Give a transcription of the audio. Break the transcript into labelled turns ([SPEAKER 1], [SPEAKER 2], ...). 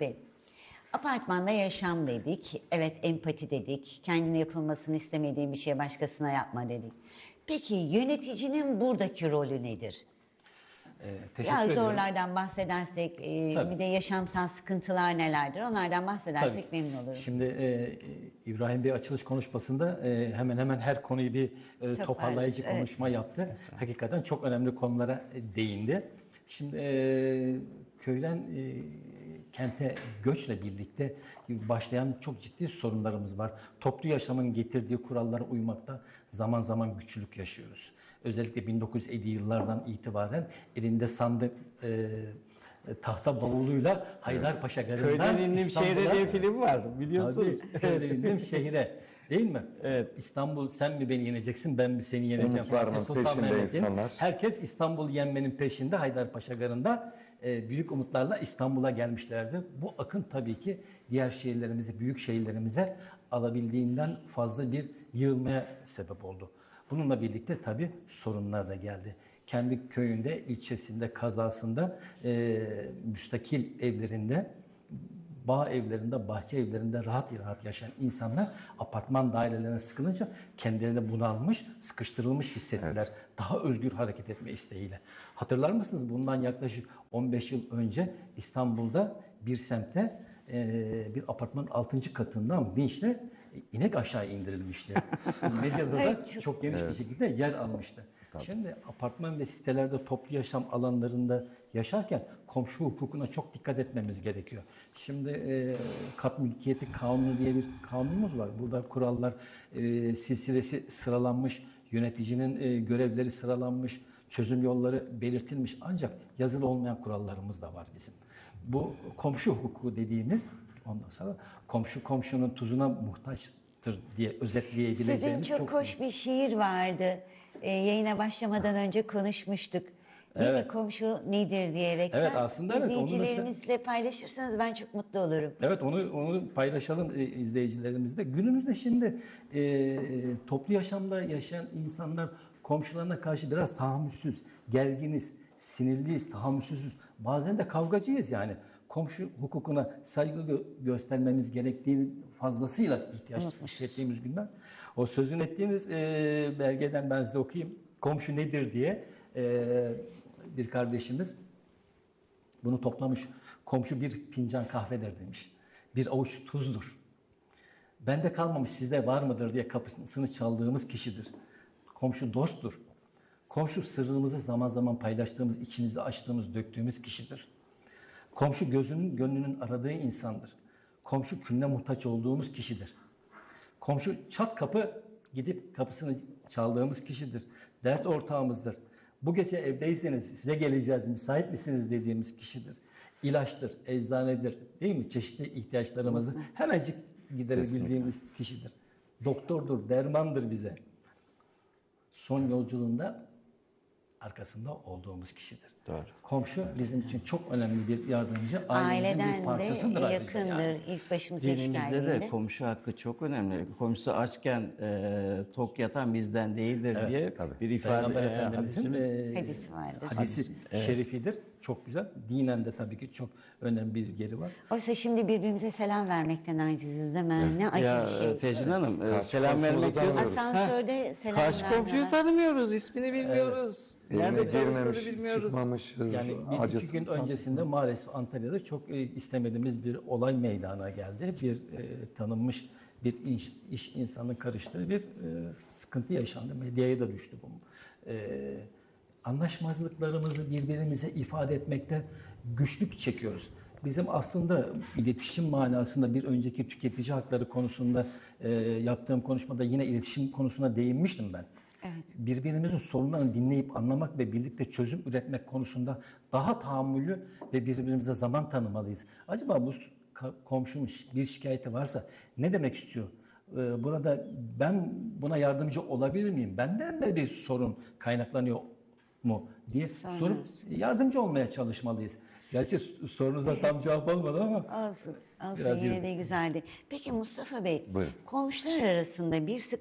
[SPEAKER 1] Bey, apartmanda yaşam dedik. Evet empati dedik. Kendine yapılmasını istemediğin bir şey başkasına yapma dedik. Peki yöneticinin buradaki rolü nedir?
[SPEAKER 2] Ee, teşekkür
[SPEAKER 1] Biraz
[SPEAKER 2] ediyorum.
[SPEAKER 1] zorlardan bahsedersek, e,
[SPEAKER 2] Tabii.
[SPEAKER 1] bir de yaşamsal sıkıntılar nelerdir onlardan bahsedersek
[SPEAKER 2] Tabii.
[SPEAKER 1] memnun olurum.
[SPEAKER 2] Şimdi e, İbrahim Bey açılış konuşmasında e, hemen hemen her konuyu bir e, toparlayıcı
[SPEAKER 1] evet.
[SPEAKER 2] konuşma yaptı. Hakikaten çok önemli konulara değindi. Şimdi e, köyden e, kente göçle birlikte başlayan çok ciddi sorunlarımız var. Toplu yaşamın getirdiği kurallara uymakta zaman zaman güçlük yaşıyoruz. Özellikle 1950 yıllardan itibaren elinde sandık e, tahta bavuluyla Haydarpaşa garından
[SPEAKER 3] Köyden indim şehre diye film var biliyorsunuz.
[SPEAKER 2] Tabii, köyden indim şehire. Değil mi?
[SPEAKER 3] Evet.
[SPEAKER 2] İstanbul sen mi beni yeneceksin ben mi seni yeneceğim?
[SPEAKER 4] Umutlarının
[SPEAKER 2] Fatih Sultan
[SPEAKER 4] peşinde
[SPEAKER 2] Mehmet'in
[SPEAKER 4] insanlar.
[SPEAKER 2] Herkes İstanbul'u yenmenin peşinde Haydarpaşa Garı'nda e, büyük umutlarla İstanbul'a gelmişlerdi. Bu akın tabii ki diğer şehirlerimizi, büyük şehirlerimize alabildiğinden fazla bir yığılmaya sebep oldu. Bununla birlikte tabii sorunlar da geldi. Kendi köyünde, ilçesinde, kazasında, e, müstakil evlerinde bağ evlerinde, bahçe evlerinde rahat rahat yaşayan insanlar apartman dairelerine sıkılınca kendilerini bunalmış, sıkıştırılmış hissettiler. Daha özgür hareket etme isteğiyle. Hatırlar mısınız bundan yaklaşık 15 yıl önce İstanbul'da bir semte e, bir apartmanın 6. katından vinçle inek aşağı indirilmişti. Medyada da
[SPEAKER 1] Evet, çok-
[SPEAKER 2] çok geniş bir şekilde yer almıştı. Şimdi apartman ve sitelerde toplu yaşam alanlarında yaşarken komşu hukukuna çok dikkat etmemiz gerekiyor. Şimdi e, kat mülkiyeti kanunu diye bir kanunumuz var. Burada kurallar e, silsilesi sıralanmış, yöneticinin e, görevleri sıralanmış, çözüm yolları belirtilmiş ancak yazılı olmayan kurallarımız da var bizim. Bu komşu hukuku dediğimiz ondan sonra komşu komşunun tuzuna muhtaçtır diye
[SPEAKER 1] Sizin
[SPEAKER 2] özetleyebileceğimiz
[SPEAKER 1] çok, hoş bir şiir vardı. E, yayına başlamadan önce konuşmuştuk.
[SPEAKER 2] Evet.
[SPEAKER 1] Komşu nedir diyerekten.
[SPEAKER 2] Evet, aslında evet, onu mesela-
[SPEAKER 1] İzleyicilerimizle paylaşırsanız ben çok mutlu olurum.
[SPEAKER 2] Evet onu onu paylaşalım e, izleyicilerimizle. Günümüzde şimdi e, toplu yaşamda yaşayan insanlar komşularına karşı biraz tahammülsüz, gerginiz, sinirliyiz, tahammülsüzüz. Bazen de kavgacıyız yani. Komşu hukukuna saygı gö- göstermemiz gerektiğini fazlasıyla ihtiyaç hissettiğimiz günler. O sözün ettiğiniz e, belgeden ben size okuyayım. Komşu nedir diye e, bir kardeşimiz bunu toplamış. Komşu bir fincan kahvedir demiş. Bir avuç tuzdur. Bende kalmamış sizde var mıdır diye kapısını çaldığımız kişidir. Komşu dosttur. Komşu sırrımızı zaman zaman paylaştığımız, içimizi açtığımız, döktüğümüz kişidir. Komşu gözünün, gönlünün aradığı insandır. Komşu külüne muhtaç olduğumuz kişidir. Komşu çat kapı gidip kapısını çaldığımız kişidir. Dert ortağımızdır. Bu gece evdeyseniz size geleceğiz, müsait misiniz dediğimiz kişidir. İlaçtır, eczanedir değil mi? Çeşitli ihtiyaçlarımızı hemencik giderebildiğimiz kişidir. Doktordur, dermandır bize. Son yolculuğunda arkasında olduğumuz kişidir.
[SPEAKER 3] Doğru.
[SPEAKER 2] Komşu bizim için çok önemli bir yardımcı. Ailemizin bir
[SPEAKER 1] Aileden
[SPEAKER 2] parçasıdır
[SPEAKER 1] de
[SPEAKER 2] ayrıca
[SPEAKER 1] yakındır
[SPEAKER 2] yani.
[SPEAKER 1] ilk başımıza
[SPEAKER 3] Dinimizde de
[SPEAKER 1] geldiğinde.
[SPEAKER 3] komşu hakkı çok önemli. Komşusu açken e, tok yatan bizden değildir diye bir ifade
[SPEAKER 2] Peygamber
[SPEAKER 3] e,
[SPEAKER 2] Efendimizin
[SPEAKER 3] hadisimiz.
[SPEAKER 2] e,
[SPEAKER 1] Hadisi vardır.
[SPEAKER 2] hadisi şerifidir. Çok güzel. Dinen de tabii ki çok önemli bir yeri var.
[SPEAKER 1] Oysa şimdi birbirimize selam vermekten aciziz değil mi? Ne acı
[SPEAKER 3] Ya
[SPEAKER 1] bir şey.
[SPEAKER 3] e, Fecrin Hanım e,
[SPEAKER 4] Karşı
[SPEAKER 3] selam
[SPEAKER 4] komşumuzu
[SPEAKER 3] vermek diyoruz.
[SPEAKER 4] tanımıyoruz.
[SPEAKER 1] Asansörde selam
[SPEAKER 3] Karşı
[SPEAKER 1] verme
[SPEAKER 3] komşuyu tanımıyoruz, ismini bilmiyoruz. Nerede çalıştığını
[SPEAKER 4] girmemişiz,
[SPEAKER 3] bilmiyoruz.
[SPEAKER 4] Çıkmamışız.
[SPEAKER 2] Yani bir iki
[SPEAKER 4] acısı
[SPEAKER 2] gün öncesinde maalesef Antalya'da çok e, istemediğimiz bir olay meydana geldi. Bir e, tanınmış bir iş, iş insanın karıştığı bir e, sıkıntı yaşandı. Medyaya da düştü bu. E, anlaşmazlıklarımızı birbirimize ifade etmekte güçlük çekiyoruz. Bizim aslında iletişim manasında bir önceki tüketici hakları konusunda e, yaptığım konuşmada yine iletişim konusuna değinmiştim ben.
[SPEAKER 1] Evet.
[SPEAKER 2] Birbirimizin sorunlarını dinleyip anlamak ve birlikte çözüm üretmek konusunda daha tahammüllü ve birbirimize zaman tanımalıyız. Acaba bu komşunun bir şikayeti varsa ne demek istiyor? Ee, Burada ben buna yardımcı olabilir miyim? Benden de bir sorun kaynaklanıyor mu diye sorup yardımcı olmaya çalışmalıyız. Gerçi sorunuza tam cevap olmadı ama
[SPEAKER 1] Olsun. Olsun
[SPEAKER 2] Biraz
[SPEAKER 1] yine
[SPEAKER 2] yürü.
[SPEAKER 1] de güzeldi. Peki Mustafa Bey,
[SPEAKER 4] Buyurun.
[SPEAKER 1] komşular arasında bir sıkıntı